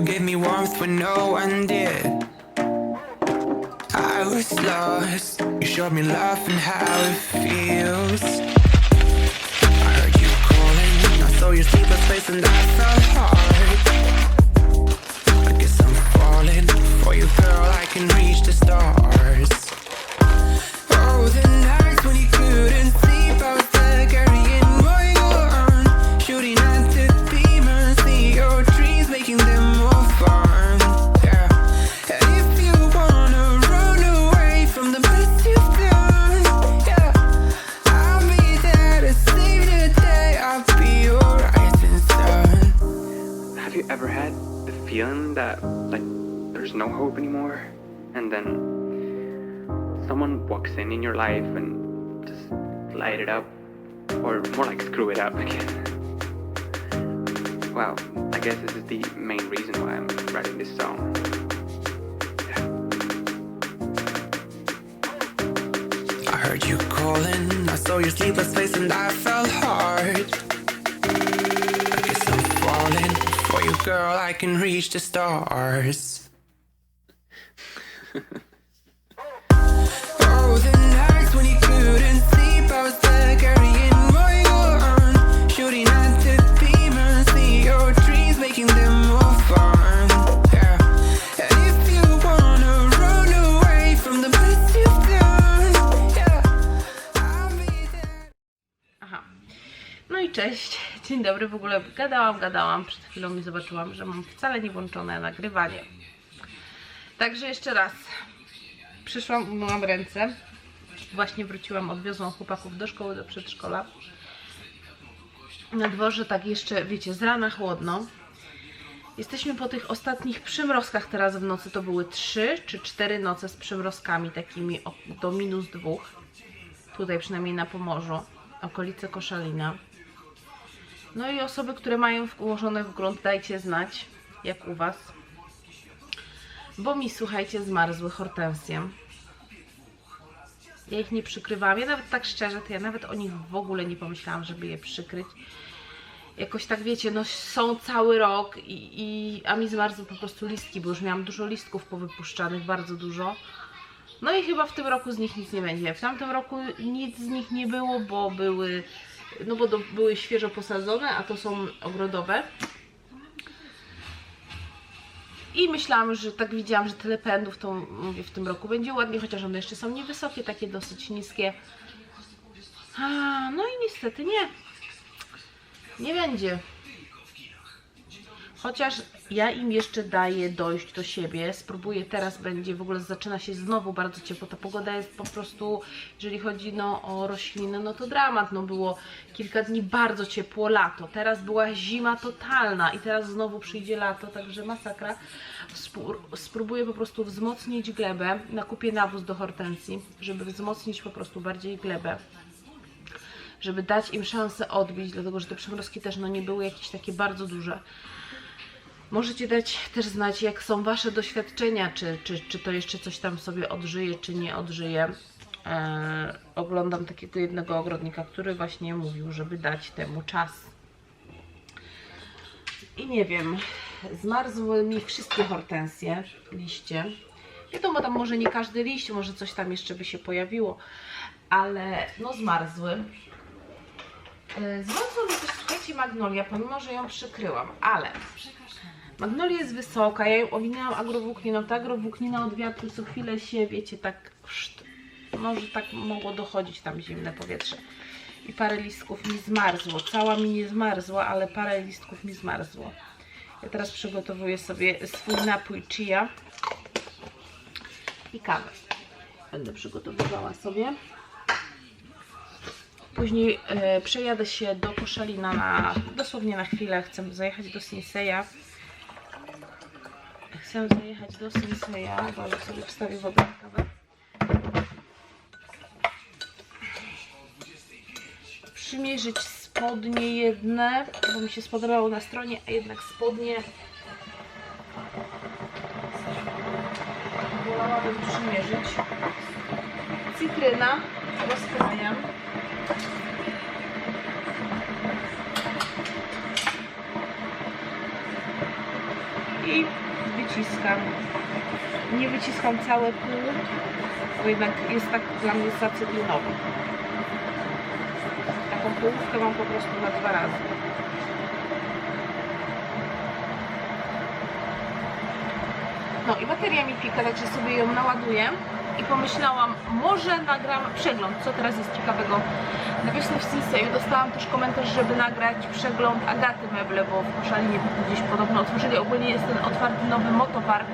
you gave me warmth when no one did. I was lost. You showed me love and how it feels. I heard you calling. I saw your sleepless face and I felt hard. I guess I'm falling for you, girl. I can reach the stars. And then someone walks in in your life and just light it up or more like screw it up again? Well, I guess this is the main reason why I'm writing this song. I heard you calling. I saw your sleepless face and I felt hard. I guess I'm falling for you, girl. I can reach the stars. Cześć. Dzień dobry. W ogóle gadałam, gadałam. Przed chwilą mi zobaczyłam, że mam wcale nie włączone nagrywanie. Także jeszcze raz. Przyszłam, umyłam ręce. Właśnie wróciłam, odwiozłam chłopaków do szkoły, do przedszkola. Na dworze tak jeszcze, wiecie, z rana chłodno. Jesteśmy po tych ostatnich przymrozkach teraz w nocy. To były trzy czy cztery noce z przymrozkami takimi do minus dwóch. Tutaj przynajmniej na Pomorzu, okolice Koszalina. No i osoby, które mają ułożone w grunt, dajcie znać, jak u Was. Bo mi, słuchajcie, zmarzły hortensje. Ja ich nie przykrywałam. Ja nawet tak szczerze, to ja nawet o nich w ogóle nie pomyślałam, żeby je przykryć. Jakoś tak wiecie, no są cały rok i, i a mi zmarzły po prostu listki, bo już miałam dużo listków powypuszczanych, bardzo dużo. No i chyba w tym roku z nich nic nie będzie. W tamtym roku nic z nich nie było, bo były, no bo do, były świeżo posadzone, a to są ogrodowe. I myślałam, że tak widziałam, że tyle pędów to mówię, w tym roku będzie ładnie, chociaż one jeszcze są niewysokie, takie dosyć niskie. A, no i niestety nie. Nie będzie. Chociaż ja im jeszcze daję dojść do siebie, spróbuję teraz będzie, w ogóle zaczyna się znowu bardzo ciepło, ta pogoda jest po prostu, jeżeli chodzi no, o rośliny, no to dramat, no było kilka dni bardzo ciepło, lato, teraz była zima totalna i teraz znowu przyjdzie lato, także masakra. Spróbuję po prostu wzmocnić glebę, nakupię nawóz do hortensji, żeby wzmocnić po prostu bardziej glebę. Żeby dać im szansę odbić, dlatego że te przymrozki też no, nie były jakieś takie bardzo duże. Możecie dać też znać, jak są Wasze doświadczenia, czy, czy, czy to jeszcze coś tam sobie odżyje, czy nie odżyje. Eee, oglądam takiego jednego ogrodnika, który właśnie mówił, żeby dać temu czas. I nie wiem, zmarzły mi wszystkie hortensje, liście. Wiadomo, tam może nie każdy liść, może coś tam jeszcze by się pojawiło, ale no zmarzły. E, Zmarzła mi też, słuchajcie, magnolia, pomimo, że ją przykryłam, ale Magnolia jest wysoka, ja ją owinęłam agrowłókniną. Ta agrowłóknina od wiatru co chwilę się, wiecie, tak szt, może tak mogło dochodzić tam zimne powietrze. I parę listków mi zmarzło. Cała mi nie zmarzła, ale parę listków mi zmarzło. Ja teraz przygotowuję sobie swój napój chia i kawę. Będę przygotowywała sobie. Później e, przejadę się do Koszalina na, dosłownie na chwilę. Chcę zajechać do Sinseya. Chcę zajechać do Sinseya, bo sobie wstawię wodę na kawę. Przymierzyć spodnie jedne, bo mi się spodobało na stronie, a jednak spodnie wolałabym przymierzyć. Cytryna rozkrajam. i wyciskam. Nie wyciskam całe pół, bo jednak jest tak dla mnie zacytrynowy. Taką połówkę mam po prostu na dwa razy. No i bateria mi pika, także sobie ją naładuję i pomyślałam, może nagram przegląd, co teraz jest ciekawego na wiosnę w Sinseju. Dostałam też komentarz, żeby nagrać przegląd Agaty Meble, bo w Koszalinie gdzieś podobno otworzyli. Ogólnie jest ten otwarty nowy motopark.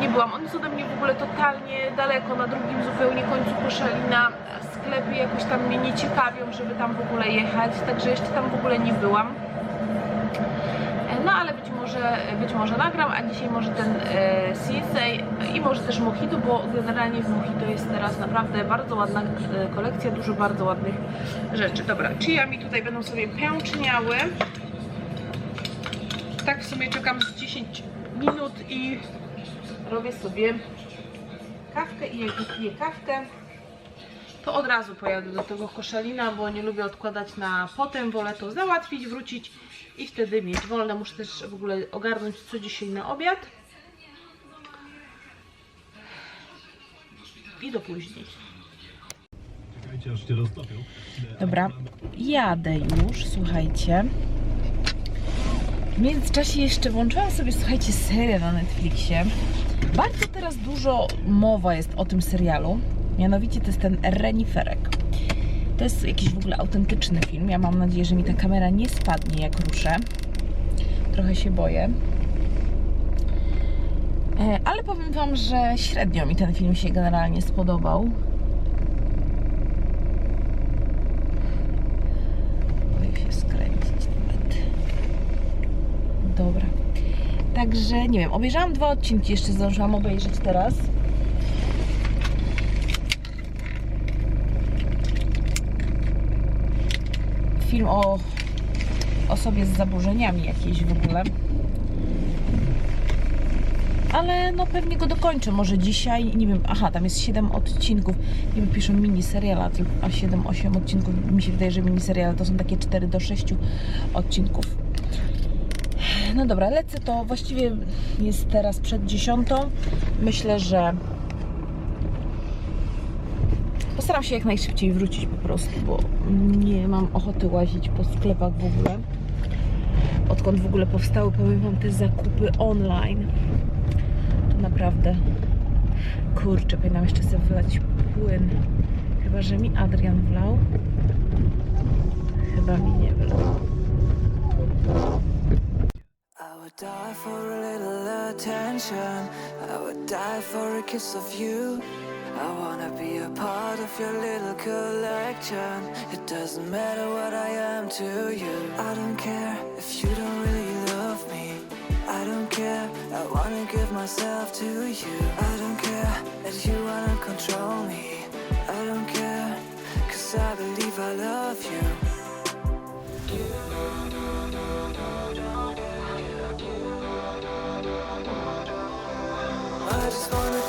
Nie byłam, on jest ode mnie w ogóle totalnie daleko, na drugim zupełnie końcu Koszalina. Sklepy jakoś tam mnie nie ciekawią, żeby tam w ogóle jechać, także jeszcze tam w ogóle nie byłam. Może, być może nagram, a dzisiaj może ten e, i może też Mojito, bo generalnie w Mojito jest teraz naprawdę bardzo ładna e, kolekcja, dużo bardzo ładnych rzeczy. Dobra, chia mi tutaj będą sobie pęczniały. Tak w sumie czekam z 10 minut i robię sobie kawkę i jak wypiję kawkę, to od razu pojadę do tego koszalina, bo nie lubię odkładać na potem, wolę to załatwić, wrócić i wtedy mieć wolne. Muszę też w ogóle ogarnąć co dzisiaj na obiad. I do później. Dobra, jadę już, słuchajcie. W międzyczasie jeszcze włączyłam sobie, słuchajcie, serię na Netflixie. Bardzo teraz dużo mowa jest o tym serialu. Mianowicie to jest ten Reniferek. To jest jakiś w ogóle autentyczny film. Ja mam nadzieję, że mi ta kamera nie spadnie jak ruszę. Trochę się boję. E, Ale powiem Wam, że średnio mi ten film się generalnie spodobał. Boję się skręcić nawet. Dobra. Także nie wiem, obejrzałam dwa odcinki, jeszcze zdążyłam obejrzeć teraz. Film o osobie z zaburzeniami jakiejś w ogóle. Ale no pewnie go dokończę, może dzisiaj, nie wiem, aha, tam jest 7 odcinków, nie piszą miniseriala, a 7-8 odcinków, mi się wydaje, że miniseriale to są takie 4 do 6 odcinków. No dobra, lecę to, właściwie jest teraz przed 10. Myślę, że postaram się jak najszybciej wrócić po prostu, bo nie mam ochoty łazić po sklepach w ogóle. Odkąd w ogóle powstały, powiem Wam, te zakupy online to naprawdę kurczę, powinnam jeszcze sobie wlać płyn chyba, że mi Adrian wlał chyba mi nie wlał. I would die for a kiss of you. I wanna be a part of your little collection. It doesn't matter what I am to you. I don't care if you don't really love me. I don't care, I wanna give myself to you. I don't care that you wanna control me. I don't care, cause I believe I love you. I just wanna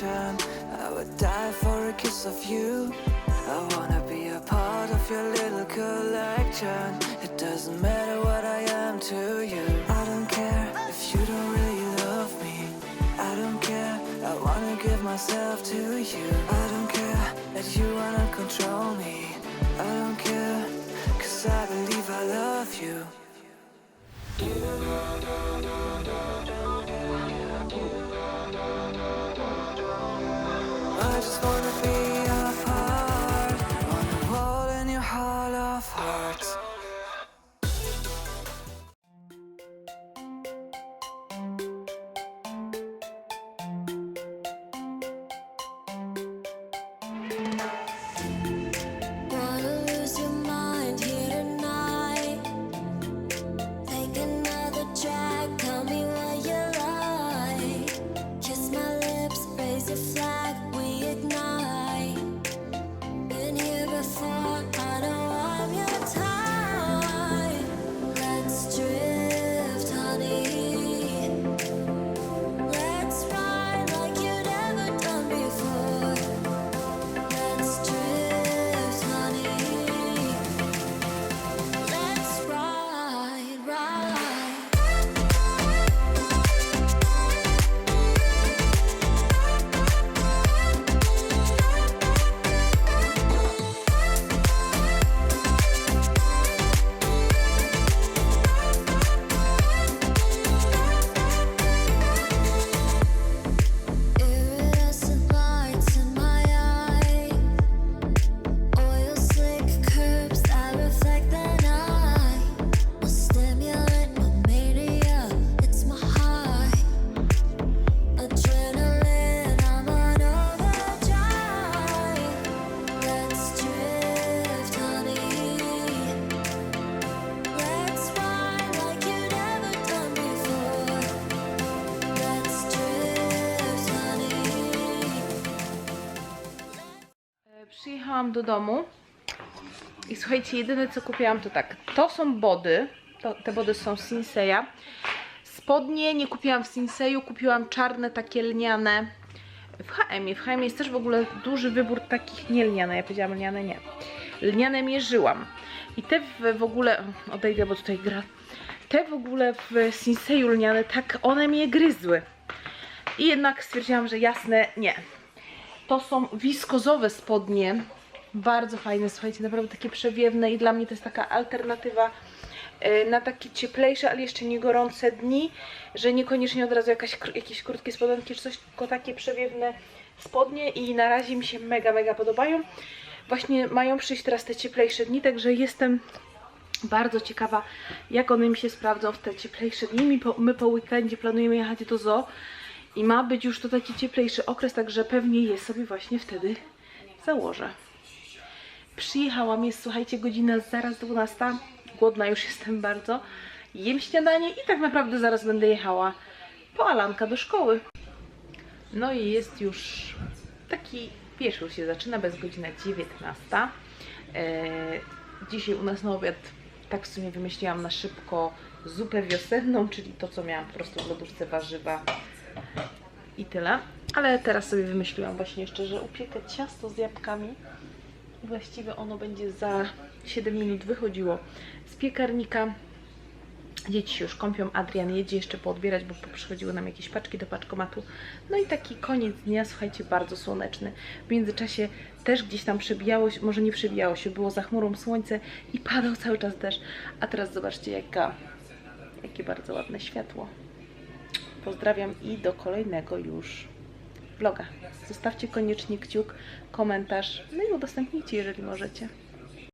die for a kiss of you. I wanna be a part of your little collection. It doesn't matter what I am to you. I don't care if you don't really love me. I don't care, I wanna give myself to you. I don't care that you wanna control me. I don't care, cause I believe I love you. Do domu i słuchajcie, jedyne co kupiłam to tak, to są body, to, te body są Sinseya. Spodnie nie kupiłam w Sinseyu, kupiłam czarne, takie lniane w H&M. W H&M jest też w ogóle duży wybór takich, nie lniane, ja powiedziałam lniane, nie. Lniane mierzyłam. I te w, w ogóle, odejdę, bo tutaj gra, te w ogóle w Sinseyu lniane, tak one mnie gryzły. I jednak stwierdziłam, że jasne, nie. To są wiskozowe spodnie. Bardzo fajne, słuchajcie, naprawdę takie przewiewne i dla mnie to jest taka alternatywa e, na takie cieplejsze, ale jeszcze nie gorące dni, że niekoniecznie od razu jakaś, jakieś krótkie spodenki czy coś, tylko takie przewiewne spodnie i na razie mi się mega, mega podobają. Właśnie mają przyjść teraz te cieplejsze dni, także jestem bardzo ciekawa, jak one mi się sprawdzą w te cieplejsze dni. My po weekendzie planujemy jechać do zoo i ma być już to taki cieplejszy okres, także pewnie je sobie właśnie wtedy założę. Przyjechałam, jest słuchajcie, godzina zaraz 12. Głodna już jestem bardzo. Jem śniadanie i tak naprawdę zaraz będę jechała po Alanka do szkoły. No i jest już taki wieczór się zaczyna, bez godzina 19. Eee, dzisiaj u nas na obiad tak w sumie wymyśliłam na szybko zupę wiosenną, czyli to co miałam po prostu w lodówce warzywa i tyle. Ale teraz sobie wymyśliłam właśnie jeszcze, że upiekę ciasto z jabłkami właściwie ono będzie za 7 minut wychodziło z piekarnika. Dzieci się już kąpią, Adrian jedzie jeszcze poodbierać, bo przychodziły nam jakieś paczki do paczkomatu. No i taki koniec dnia, słuchajcie, bardzo słoneczny. W międzyczasie też gdzieś tam przebijało się, może nie przebijało się, było za chmurą słońce i padał cały czas deszcz. A teraz zobaczcie, jaka, jakie bardzo ładne światło. Pozdrawiam i do kolejnego już vloga. Zostawcie koniecznie kciuk, komentarz, no i udostępnijcie, jeżeli możecie.